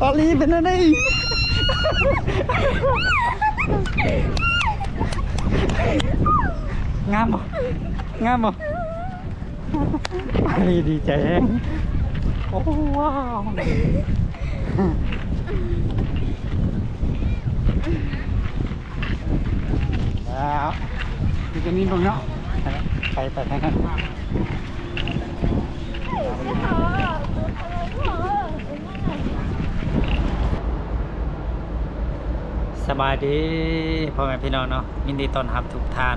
ปาลีเป็นอะไรงามบ่งามบ่ปาลีดีใจแฮงโอ้ว้าวแล้วอยู่ตรงนี้ตรงเนาะไปไปทางนั้น สบายดีพ่อแม่พี่น้องเนาะยินดีต้อนรับทุกท่าน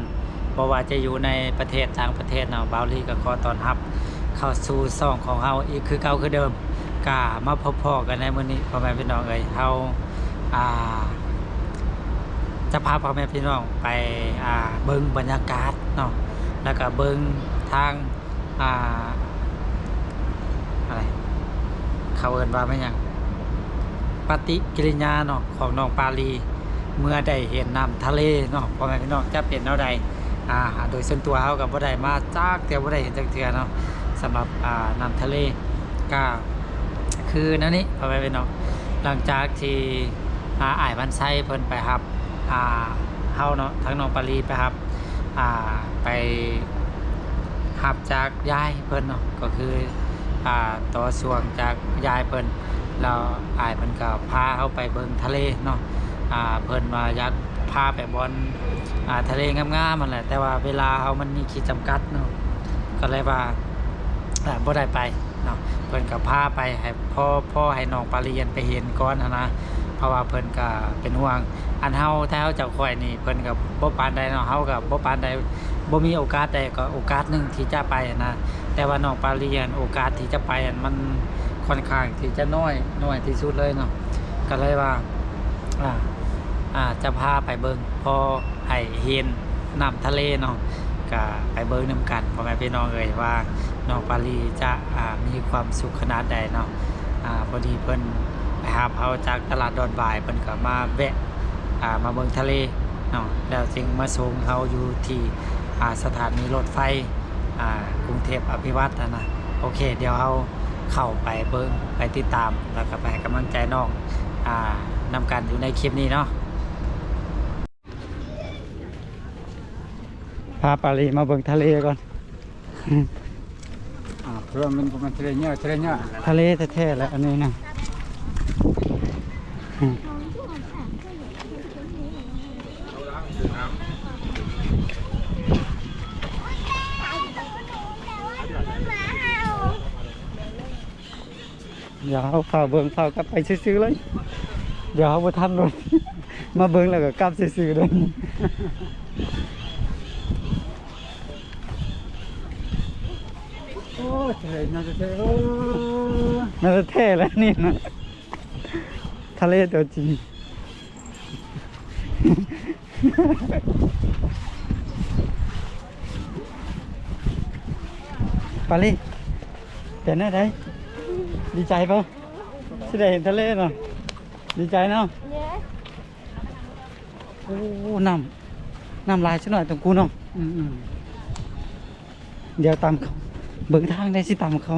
บ่ว่าจะอยู่ในประเทศต่างประเทศเนาะบาวลีก็ขอต้อนรับ เข้าสู่ซ่องของเฮาอีกคือเก่าคือเดิมกามาพบพ่อกันในมื้อนี้พ่อแม่พี่น้องเอ้ยเฮาอ่า จะพาพ่อแม่พี่น้องไปอ่าเบิ่งบรรยากาศเนาะแล้วก็เบิ่งทางอ่าอะไรเขาเอิ้นว่าไม่หยังปฏิกิริยาเนาะของน้องปาลี เมื่อได้เห็นน้ำทะเลเนาะพ่อแม่พี่น้องจะเป็นเท่าใดอ่าโดยส่วนตัวเฮากับบ่ได้มาจากแต่บ่ได้เห็นจักเทือเนาะสำหรับอ่าน้ำทะเลก็คือนั่นนี่พ่อแม่พี่น้องหลังจากที่อาอ้ายบันไซเพิ่นไปรับอ่าเฮาเนาะทั้งน้องปาลีไปรับอ่าไปรับจากยายเพิ่นเนาะก็คืออ่าต่อส่วงจากยายเพิ่นเราอ้ายมันก็พาเขาไปเบิ่งทะเลเนาะ อ่าเพิ่นมาอยากพาไปบอนอ่าทะเลงามๆมันแหละ แต่ว่าเวลาเขามันมีขีดจำกัดเนาะก็เลยว่าอ่าบ่ได้ไปเนาะเพิ่นก็พาไปให้พ่อพ่อให้น้องปาเรียนไปเห็นก่อนหั้นนะเพราะว่าเพิ่นก็เป็นห่วง อันเฮาถ้าเฮาเจ้าข่อยนี่เพิ่นก็บ่ปานใดเนาะเฮาก็บ่ปานใดบ่มีโอกาสใดก็โอกาสหนึงที่จะไปนนะแต่ว่าน้องปาเรียนโอกาสที่จะไปอันมันค่อนข้างที่จะน้อยน้อยที่สุดเลยเนาะก็เลยว่าอ่า อ่าจะพาไปเบิงพอให้เห็นน้ำทะเลเนาะก็ไปเบิงน้ำกันพ่อแม่พี่น้องเอ่ยว่าน้องปารีจะอ่ามีความสุขขนาดใดเนาะอ่าพอดีเพิ่นไปหาเขาจากตลาดดอนบ่ายเพิ่นก็มาแวะอ่ามาเบิงทะเลเนาะแล้วจึงมาส่งเขาอยู่ที่อ่าสถานีรถไฟอ่ากรุงเทพอภิวัตน์นะนะโอเค เดี๋ยวเราเข้าไปเบิ้งไปติดตามแล้วก็ไปให้กำลังใจน้องอ่านำกันอยู่ในคลิปนี้เนาะ พาปารีมาเบิ่งทะเลก่อน อ่าเพราะว่ามันมันทะเลเนี้ยทะเลเนี้ยทะเลแท้ๆแหละอันนี้นะเดี๋ยวเขาเข้าเบิ่งเข้ากลับไปซื้อๆเลย เดี๋ยวเขาบ่ทันรถ มาเบิ่งแล้วก็กลับซื้อๆเลย โอ้ทะเลเนี้ยทะเลโอ้มันจะเท่แล้วนี่นะทะเลตัวจริงปาลีเป็นอะไรดีใจปะที่ได้เห็นทะเลเนาะดีใจเนาะโอ้น้ำน้ำลายสักหน่อยตรงกูเนาะอืมอืมเดี๋ยวตามเขา เบิ่งทางได้สิตามเขา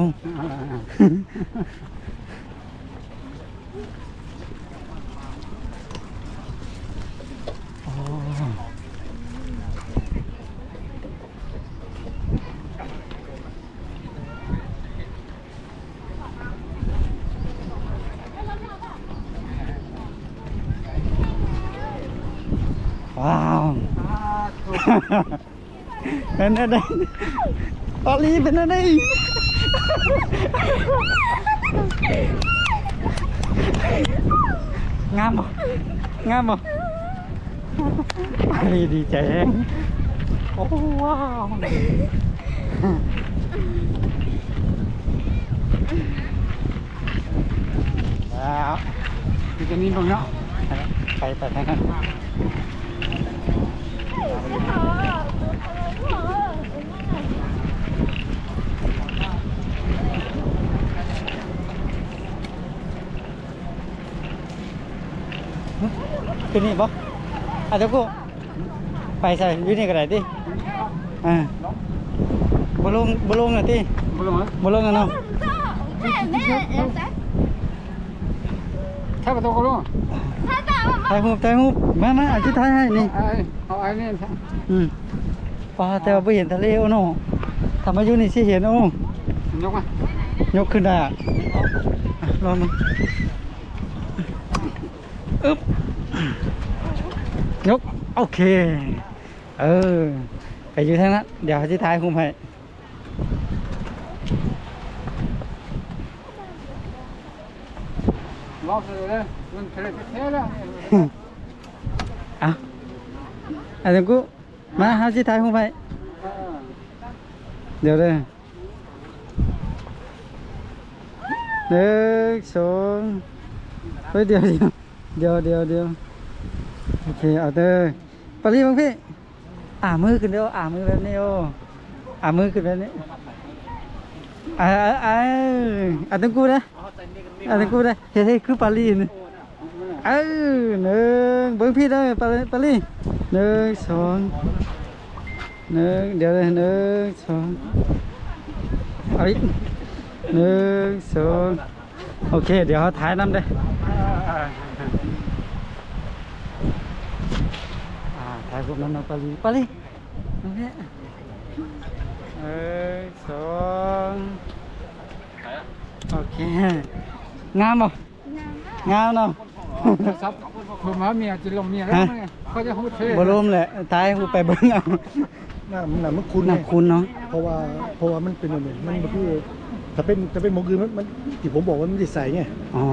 อารีเป็นอะไรงามบ่งามบ่ปาลีดีใจแฮงโอ้ว้าวแล้วอยู่ตรงนี้ตรงเนี้ยไปไปทางนั้น คือนี่บ่อะเดี๋ยวกูไปใส่อยู่นี่ก็ได้ติอ่าบ่ลงบ่ลงน่ะติบุรุษบ่ลงน่ะเนาะ妹妹，ถ้าประตูก็รู้ถ่ายรูปถ่ายรูปมามาอธิษฐานให้นี่ไอ้เอาไอ้นี่อืมปลาแต่ว่าไม่เห็นทะเลโอ้โนทำมาอยู่นี่สิเห็นโอ้ยกมายกขึ้นได้อะอะลองดูอึ๊บ ยกโอเค เออ ไปอยู่ทางนั้น เดี๋ยวที่ท้ายคุมให้ล็อกเลยมันทะเลเท่แล้วอะอันนี้กูมาหาที่ท้ายคุมให้เดี๋ยวเลยหนึ่งสองเฮ้ยเดี๋ยวเดี๋ยวเดี๋ยวเดี๋ยว โอเคเอาเด้อปารีบังพี่อ่ามือขึ้นเดี๋ยวอ่ามือแบบนี้โอ้อ่ามือขึ้นแบบนี้อ่าอ่าอ่าตั้งกูนะอ่าตั้งกูนะเฮ้ยคือปารีนี่เออหนึ่งเบิ้งพี่เด้อปารีปารีหนึ่งสองหนึ่งเดี๋ยวเลยหนึ่งสองเอาอีกหนึ่งสองโอเค เดี๋ยวเขาถ่ายน้ำเด้อาถ่ายรูปน้ำน้องปาลีปาลีน้องเนี่ยเอ้ยสองโอเค งามบ่งามเนาะซับผมมาเมียจะลงเมียแล้วเขาจะพูดเท่บ่รวมแหละถ่ายรูปไปเบิ่งเอาหน้ามันหนามันคุ้นน่าคุณเนาะเพราะว่าเพราะว่ามันเป็นอะไรมันมันคือถ้าเป็นถ้าเป็นหมอกือมันมันที่ผมบอกว่ามันจะใสไงอ๋อ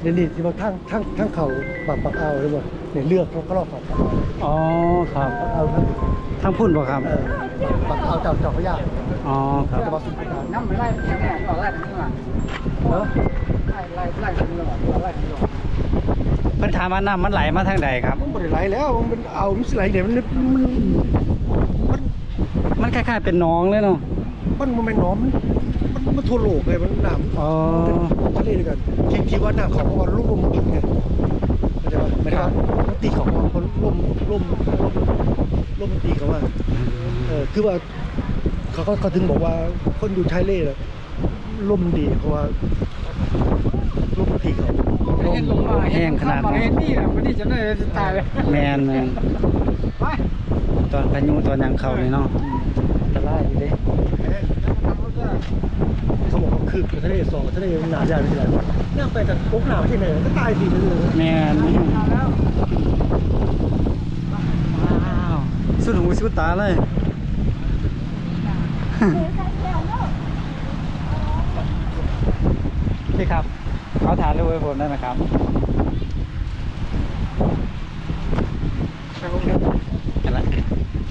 เนี่ยนี่ที่ว่าทั้งทั้งทั้งเข่าปักปักเอาเลยว่า เนี่ยเลือกเขาก็รอบปักปักอ๋อครับปักเอาทั้งทางพุ่นบ่ครับเอ่อปักเอาเจ้าเจ้าพระยาอ๋อครับจะมาสุดประการน้ำไม่ไล่แน่ต่อไล่นี่มาเนาะไล่ไล่ไล่นี่หรอไล่นี่หรอเพิ่นถามว่าน้ำมันไหลมาทางใดครับมันบ่ได้ไหลแล้วมันเป็นเอามันสิไหลเนี่ยมันมันมันมันคล้ายๆเป็นหน้องเลยเนาะมันมันเป็นหน้องมันมันมันทั่วโลกเลยมันหนามอ๋อทะเลด้วยกันที่ที่ว่าหน้าเขาเพราะว่าลุ่มลมอินไง จะไม่ได้ว่ามันตีเขาเพราะว่าล่มล่มล่มล่มมันตีเขาว่าเออคือว่าเขาเขาเขาถึงบอกว่าคนอยู่ชายเล่น่ะล่มดีเพราะว่าล่มตีเขาเห็นลงมาเห็นนี่แหละวันนี้จะได้จะตายเลยแมนแมนไป ตอนพายุตอนหยังเข้านี่เนาะอันตรายอยู่เด้ทำรถได้ เขาบอกว่า คือทะเลสองทะเลมันหนาใหญ่ไม่ใช่ไหมเนี่ยไปจากปุ๊บหนาที่ไหนก็ตายสิเลยแมนแล้วว้าวสุดหูสุดตาเลยพี่ครับเอาถ่ายรูปให้ผมได้ไหมครับเห็นละ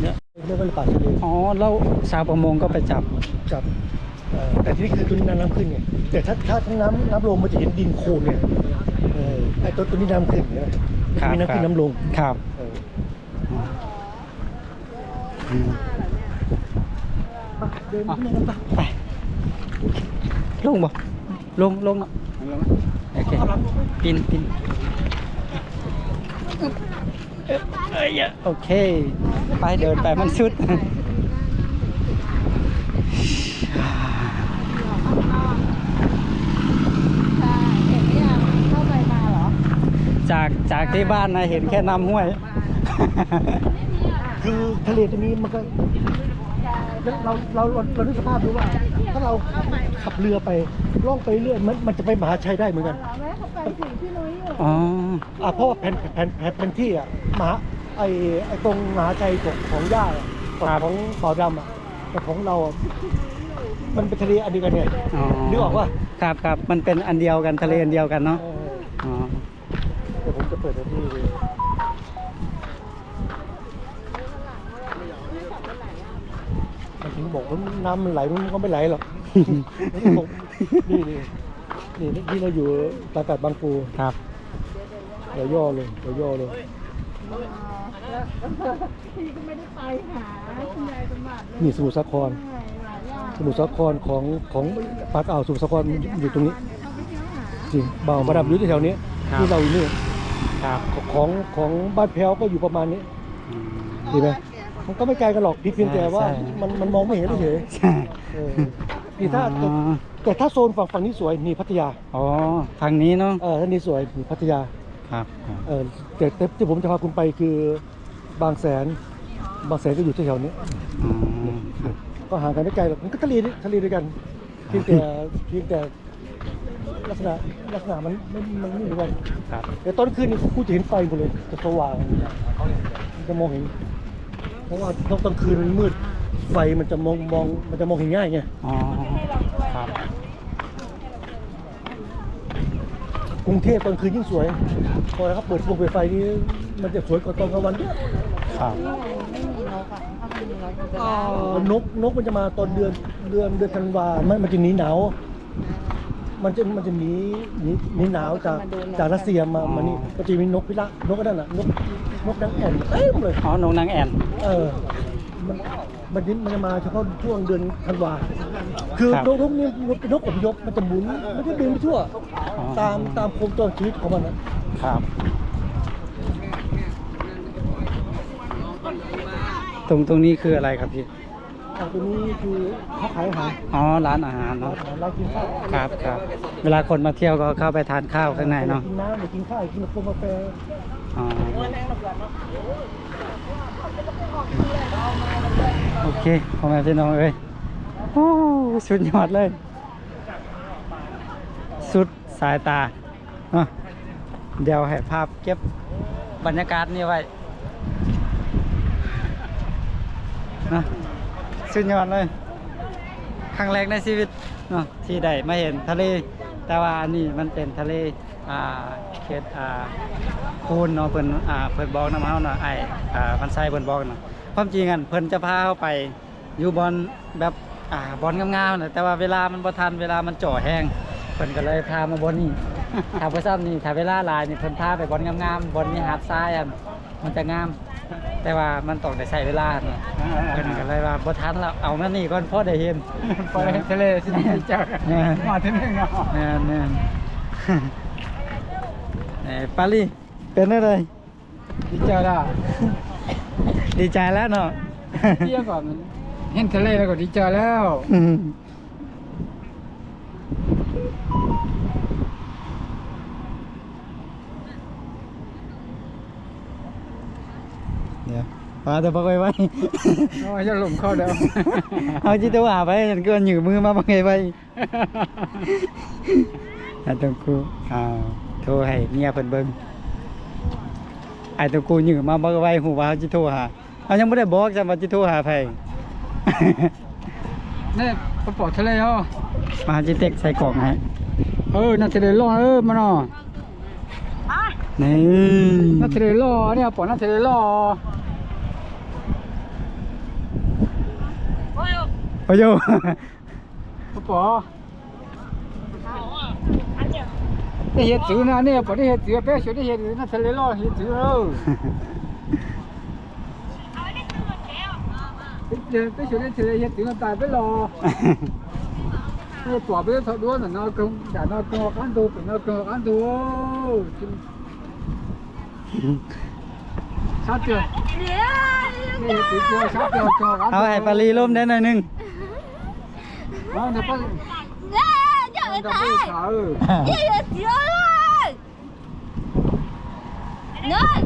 เนี่ยเรียกว่าป่าทะเลอ๋อแล้วชาวประมงก็ไปจับจับเอ่อ แต่ที่นี่คือตัวนี้น้ำขึ้นไงแต่ถ้าถ้าทั้งน้ำน้ำลงมันจะเห็นดินโคลนไงเออไอ้ตัวตัวนี้น้ำขึ้นเนี่ยครับมีน้ำขึ้นน้ำลงครับเอออืมเดินขึ้นมาไปลงบ่ลงลงเนาะโอเคปินปินเอ้ยโอเค ไปเดินไปมันสุด เห็นหรือยังเข้าไปมาเหรอ จากจากที่บ้านนะเห็นแค่น้ำห้วย คือทะเลตรงนี้มันก็เราเราเราเรานึกสภาพดูว่า ถ้าเราขับเรือไปล่องไปเรื่อยมันมันจะไปมหาชัยได้เหมือนกันเหรอแม่เขาไปถึงพี่นุ้ยอยู่อ๋ออะเพราะว่าแผ่นแผ่นแผ่นแผ่นที่อะมหาไอไอตรงมหาชัยของของย่าอะกับของบ่อดำอะแต่ของเราอะมันเป็นทะเลอันเดียวกันไงอ๋อนึกออกปะครับครับมันเป็นอันเดียวกันทะเลอันเดียวกันเนาะ เอออ๋อ เดี๋ยวผมจะเปิดให้พี่ดูมันถึงบอกว่าน้ำมันไหลมันก็ไม่ไหลหรอก นี่นี่นี่ที่เราอยู่ตากาดบางปูครับเดี๋ยวย่อเลยเดี๋ยวย่อเลยพี่ก็ไม่ได้ไปหาคุณยายสมบัติเลยนี่สมุทรสาคร สมุทรสาครของของปากอ่าวสมุทรสาครอยู่ตรงนี้เข้าไปเที่ยวหาจริงบ่าวประดับอยู่แถวนี้ที่เราอยู่นี่ ครับของของบ้านแพ้วก็อยู่ประมาณนี้อืมดีไหมมันก็ไม่ไกลกันหรอกพี่เพียงแต่ว่าใช่มันมันมองไม่เห็นเฉยใช่ๆเออนี่ถ้าอ๋อแต่ถ้าโซนฝั่งฝั่งนี้สวยนี่พัทยาอ๋อทางนี้เนาะเออท่านนี้สวยนี่พัทยาครับครับเออแต่แต่ที่ผมจะพาคุณไปคือบางแสน บางแสนก็อยู่แถวๆนี้ อ๋อครับก็ห่างกันไม่ไกลหรอกมันก็ทะเลนี่ทะเลด้วยกันเพียงแต่เพียงแต่ ลักษณะลักษณะมันไม่มันไม่เหมือนกันครับแต่ตอนคืนนี่ผู้จะเห็นไฟหมดเลยจะสว่างมันจะมองเห็น เพราะว่าตอนคืนมันมืดไฟมันจะมองมองมันจะมองเห็นง่ายไงอ๋อครับกรุงเทพตอนคืนยิ่งสวย พอนะครับเปิดวงเปิดไฟนี่มันจะสวยกว่าตอนกลางวันเยอะครับไม่มีนกอะถ้าไม่มีนกมันจะอ๋อนกนกมันจะมาตอนเดือนเดือนเดือนธันวา มันมันจะหนีหนาว มันจะมันจะหนีหนีหนีหนาวจากจากรัสเซียมามานี่มันจะมีนกพิราบนกนั่นน่ะนกนกนางแอ่นเต็มเลย อ๋อนงนางแอ่นเออ มันมันจะมันจะมาเฉพาะช่วงเดือนธันวาคือนกนกนี่นกเป็นนกอพยพมันจะหมุนมันจะบินไปทั่ว อ๋อตามตามโคมจรชีวิตของมันนะ ครับ ตรงตรงนี้คืออะไรครับพี่ อ่าตัวนี้คือเขาขายอาหารอ๋อร้านอาหารร้านเนาะอาหารร้านกินข้าวครับครับเวลาคนมาเที่ยวก็เข้าไปทานข้าวข้างในเนาะกินน้ำหรือกินข้าวกินกาแฟอ๋อโอเคพ่อแม่พี่น้องเอ้ยโอ้สุดยอดเลย สุดสายตาเนาะเดี๋ยวให้ภาพเก็บบรรยากาศนี้ไว้นะ สุดยอดเลยครั้งแรกในชีวิตเนาะที่ได้มาเห็นทะเล แต่ว่าอันนี้มันเป็นทะเลอ่าเขตอ่าคูนเนาะเพิ่นอ่าเพิ่นบอกน้ำเฮาเนาะไอ้อ่าพันไซเพิ่นบอกเนาะความจริงอันเพิ่นจะพาเฮาไปอยู่บอนแบบอ่าบอนงามๆน่ะแต่ว่าเวลามันบ่ทันเวลามันจ่อแห้งเพิ่นก็เลยพามาบอนนี้ถ้าบ่ซ้ำนี่ถ้าเวลาหลายนี่เพิ่นพาไปบอนงามๆบอนมีหาดทรายอันมันจะงาม แต่ว่ามันต้องได้ใช้เวลาเนาะเพิ่นก็เลยว่าบ่ทันแล้วเอามานี่ก่อนพอได้เห็นพอเห็นทะเลสิดีจังแม่นมาที่นี่เนาะแน่นแน่นเอ้ยปาลีเป็นอะไรดีใจละดีใจแล้วเนาะเที่ยวก่อนมันเห็นทะเลแล้วก็ดีใจแล้ว อืมเดี๋ย วปลาแต่ปลาไว้ไว้โอ้ยจะหลมเข้าเด้อเอาจิตว่าไปฉันก็หยืมือมาปลาไว้ไว้ไอ้ตรงกูอ้าวโทรให้เมียเพิ่นเบิ่งไอ้ตรงกูหยืมาบ่ไว้หูว่าเขาจิโทรหาเอายังบ่ได้บอกจังว่าจิโทรหาไผนี่กระเป๋าทะเลเหรอมาจิเต็กใส่กล่องให้เออน่าทะเลล่อเออมาเนาะนี่น่าทะเลล่อเนี่ยปอน่าทะเลล่อ โอ้ยกระเป๋าได้เห็ดจืดนะเนี่ยปอได้เห็ดจืดเป๊ะสุดได้เห็ดจืดน่าทะเลล่อเห็ดจืดเออเดี๋ยวไปสุดได้ทะเลเห็ดจืดมันตายไปรอ nó bỏ biết thật đuối là nó không để nó co cán tu nó co cán tu sát chưa Nè, tí chưa sát chưa co cán เอาให้ปารีล่มได้หน่อยหนึง đó nó có nó có bị sợ ừ. Anh làm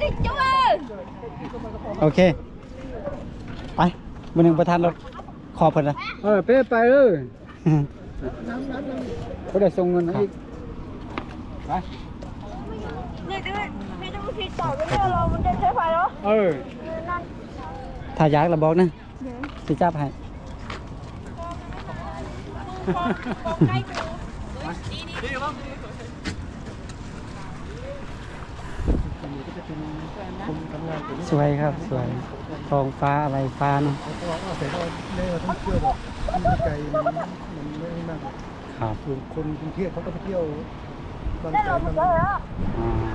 đi chú ơi โอเค ไปมือหนึ่งประธานรถขอบเพิ่นนะ ờ bé bay ơi có để xong rồi nó đi Đấy. Nè chú Nè chú khi tỏ cái này là mình thấy phải đó ừ ถ้าอยากระบอกนะสิจับให้คนทำงานตัวนี้สวยครับสวยท้องฟ้าอะไรฟ้าเนาะเขาก็ว่าแต่ว่าในท่องเที่ยวแบบที่ไกลมันมันไม่มากหรอกครับส่วนคนกรุงเทพเขาก็ไปเที่ยวบางแสน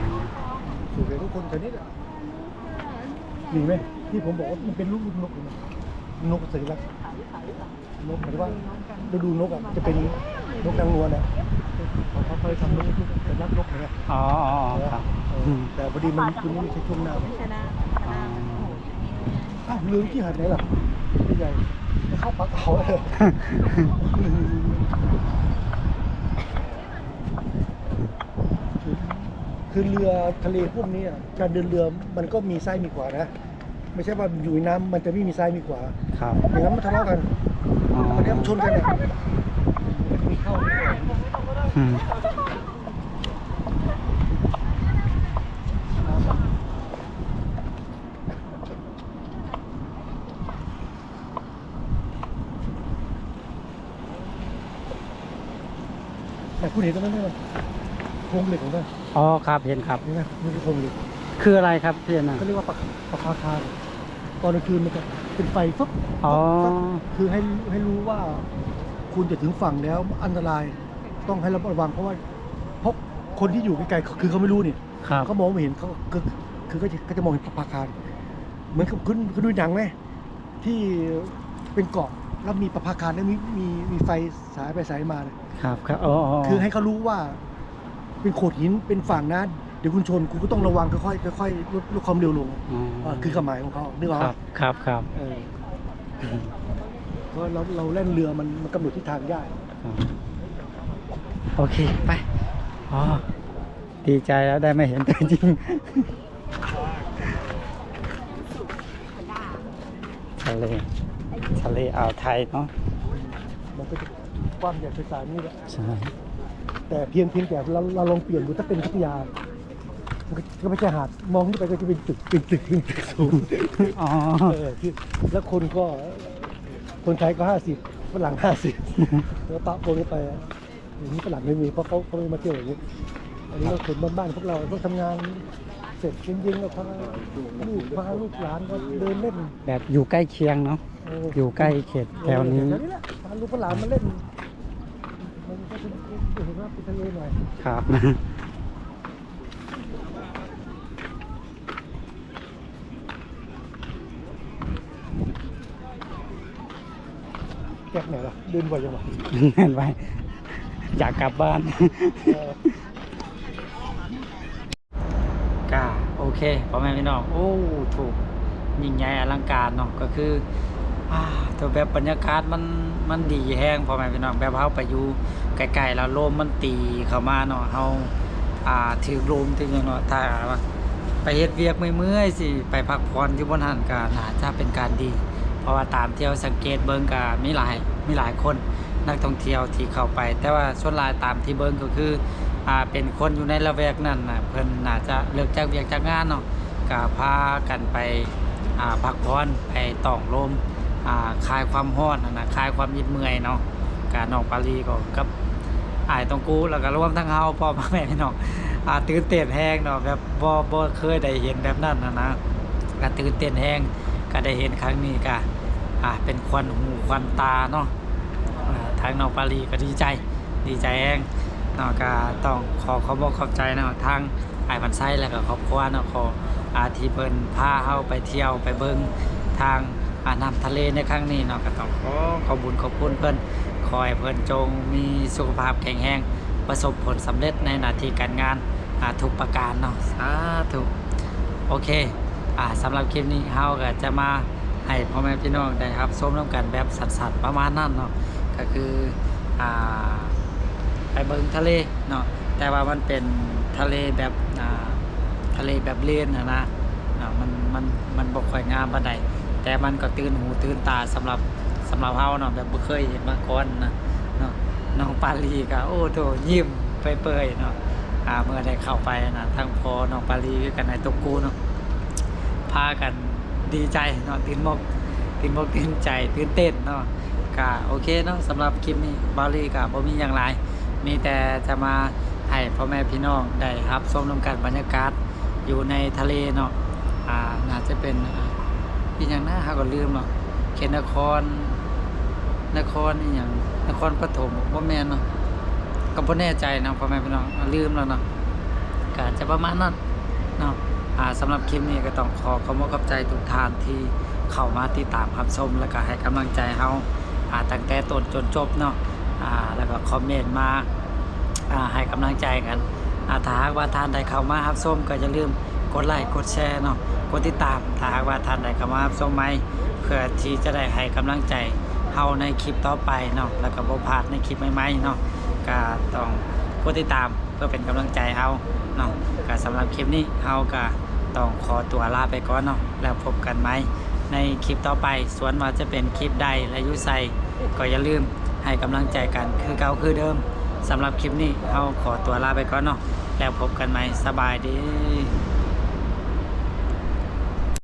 บางอ๋อส่วทุกคนแถวนี้แหละมีไหมที่ผมบอกว่ามันเป็นลูกลูกนกเลยนะนกสัญลักษณ์นกหมายถึงว่าฤดูนกอะจะเป็นนกนางนวลอะเขาเคยทำนกสัญลักษณ์นกนะอ๋ออ๋อครับแต่พอดีมันคุณไม่ใช่ช่วงหน้าชนะชนะโอ้โหอ้าวลืมที่หาดไหนล่ะไม่ใหญ่เข้าปักเขาเลย คือเรือทะเลพวกนี้อะการเดินเรือมันก็มีซ้ายมีขวานะ ไม่ใช่ว่าอยู่ในน้ำมันจะไม่มีซ้ายมีขวาครับอย่างนั้นมันทะเลาะกันอ๋อมันจะชนกันอะมีเข้ามีออกอืมแต่คุณเห็นตรงนั้นไหมโครงเหล็กของมันอ๋อครับเห็นครับนี่นะนี่คือโครงเหล็กคืออะไรครับพี่นะเขาเรียกว่าปะปะพาคารตอนกลางคืนมันจะเป็นไฟฟึบอ๋อฟึบคือให้ให้รู้ว่า คุณจะถึงฝั่งแล้วอันตรายต้องให้ระวังเพราะว่าเพราะคนที่อยู่ไกลๆคือเขาไม่รู้นี่ครับเขามองไม่เห็นเขาคือคือก็จะก็จะมองเห็นปะคารเหมือนกับคุณคุณดูหนังไหมที่เป็นเกาะแล้วมีปะพาคารแล้วมีมีมีไฟสายไปสายมาเนี่ยครับครับอ๋ออ๋อคือให้เขารู้ว่า เป็นโขดหินเป็นฝั่งนะเดี๋ยวคุณชนคุณก็ต้องระวังค่อยๆค่อยๆลดลดความเร็วลงอ๋ออ่าคือความหมายของเขานึกออกคไหมรับครับครับเออเพราะเราเราเล่นเรือมันมันกำหนดทิศทางยากครับโอเคไปอ๋อดีใจแล้วได้มาเห็นตัวจริงทะเลทะเลอ่าวไทยเนาะมันก็จะกว้างใหญ่ไพศาลนี่แหละใช่ แต่เพียงเพียงแต่เราเราลองเปลี่ยนดูถ้าเป็นพัทยามันก็ก็ไม่ใช่หาดมองขึ้นไปก็จะเป็นตึกเป็นตึกเป็นตึกสูงอ๋อเออคือแล้วคนก็ คนไทยก็ห้าสิบฝรั่งห้าสิบแล้วปะปนกันไปอะอย่างนี้ฝรั่งไม่มีเพราะเขาเขาไม่มาเที่ยวอย่างนี้อันนี้เราคนบ้านๆพวกเราพวกทำงานเสร็จเย็นๆก็พาลูกพาลูกหลานก็เดินเล่นแบบอยู่ใกล้เคียงเนาะเอออยู่ใกล้เขตแถวนี้เออแถวนี้แหละพาลูกพาหลานมาเล่นมันก็เป็น เห็นว่าเป็นทะเลหน่อยครับ แก๊กไหนล่ะเดินบ่อยจังหวะเห็นไว้อยากกลับบ้าน เออก็โอเคพ่อแม่พี่น้อง โอ้ถูกยิ่งใหญ่อลังการเนาะก็คืออ่าตัวแบบบรรยากาศมันมันดีแห้งพ่อแม่พี่น้องแบบเฮาไปอยู่ ไกลๆแล้วลมมันตีเข้ามาเนาะเฮาอ่าถือลมถือหยังเนาะถ้าว่าไปเฮ็ดเวียกเมื่อยๆสิไปพักผ่อนอยู่บนหันก็น่าจะเป็นการดี เพราะว่าตามเที่ยวสังเกตเบิ่งก็มีหลายมีหลายคนนักท่องเที่ยวที่เข้าไป แต่ว่าส่วนหลายตามที่เบิ่งก็คืออ่าเป็นคนอยู่ในละแวกนั้นนะเพิ่นน่าจะเลิกจากเวียกจากงานเนาะก็พากันไปอ่าพักผ่อนไปต่องลมอ่าคลายความร้อนนะคลายความยิดเมื่อยเนาะกาน้องปารีก็กับ อายตองกูแล้วก็รวมทั้งเฮาพ่อแม่พี่น้องอาตื่นเต้นแฮงเนาะแบบบ่บ่เคยได้เห็นแบบนั้นนะนะก็ตื่นเต้นแฮงก็ได้เห็นครั้งนี้ก็อ่าเป็นควันหูควันตาเนาะทางน้องปารีก็ดีใจดีใจแฮงเนาะก็ต้องขอขอบคุณขอบใจเนาะทางไอ้พันไส้แล้วก็ครอบครัวเนาะขออาทีเพิ่นพาเฮาไปเที่ยวไปเบิ่งทางอาน้ำทะเลในครั้งนี้เนาะก็ต้องขอขอบุญขอบคุณเพิ่น อให้เพิ่นจงมีสุขภาพแข็งแรงประสบผลสำเร็จในหน้าที่การงานทุกประการเนาะสาธุโอเคอ่าสำหรับคลิปนี้เฮาก็จะมาให้พ่อแม่พี่น้องได้ครับชมน้ำกันแบบสัดๆประมาณนั้นเนาะก็คืออ่าไปเบิงทะเลเนาะแต่ว่ามันเป็นทะเลแบบอ่าทะเลแบบเลียนนะนะมันมันมันบ่ค่อยงามปานใดแต่มันก็ตื่นหูตื่นตาสำหรับ สำหรับเฮาเนาะแบบบ่เคยเห็นมาก่อนนะเนาะน้องปาลีก็โอ้โถยิ้มเปื่อยๆเนาะอ่าเมื่อได้เข้าไปนะทั้งพอน้องปาลีกับนายตกกูเนาะพากันดีใจเนาะตื่นมกตื่นมกตื่นใจตื่นเต้นเนาะก็โอเคเนาะสำหรับคลิปนี้บาลีก็บ่มีหยังหลายมีแต่จะมาให้พ่อแม่พี่น้องได้รับชมนำกันบรรยากาศอยู่ในทะเลเนาะอ่าน่าจะเป็นอีกอย่างน่าหาก็ลืมเนาะเขนคร นครอีกอย่างนครปฐมบ่แม่นเนาะก็บ่แน่ใจนะพ่อแม่พี่น้องลืมแล้วเนาะก็อาจะประมาณนั้นเนาะอ่าสำหรับคลิปนี้ก็ต้องขอขอบคุณขอบใจทุกท่านที่เข้ามาติดตามรับชมแล้วก็ให้กำลังใจเฮาอ่าตั้งแต่ต้นจนจบเนาะอ่าแล้วก็คอมเมนต์มาอ่าให้กำลังใจกันอ่าถ้าหากว่าท่านใดเข้ามารับชมก็อย่าลืมกดไลค์กดแชร์เนาะกดติดตามถ้าหากว่าท่านใดเข้ามารับชมใหมเพื่อที่จะได้ให้กำลังใจ เฮาในคลิปต่อไปเนาะแล้วก็บ่พลาดในคลิปใหม่ๆเนาะก็ต้องกดติดตามเพื่อเป็นกำลังใจเฮาเนาะก็สำหรับคลิปนี้เฮาก็ต้องขอตัวลาไปก่อนเนาะแล้วพบกันไหมในคลิปต่อไปส่วนว่าจะเป็นคลิปใดและยุใสก็อย่าลืมให้กำลังใจกันคือเก่าคือเดิมสำหรับคลิปนี้เราขอตัวลาไปก่อนเนาะแล้วพบกันใหมสบายดี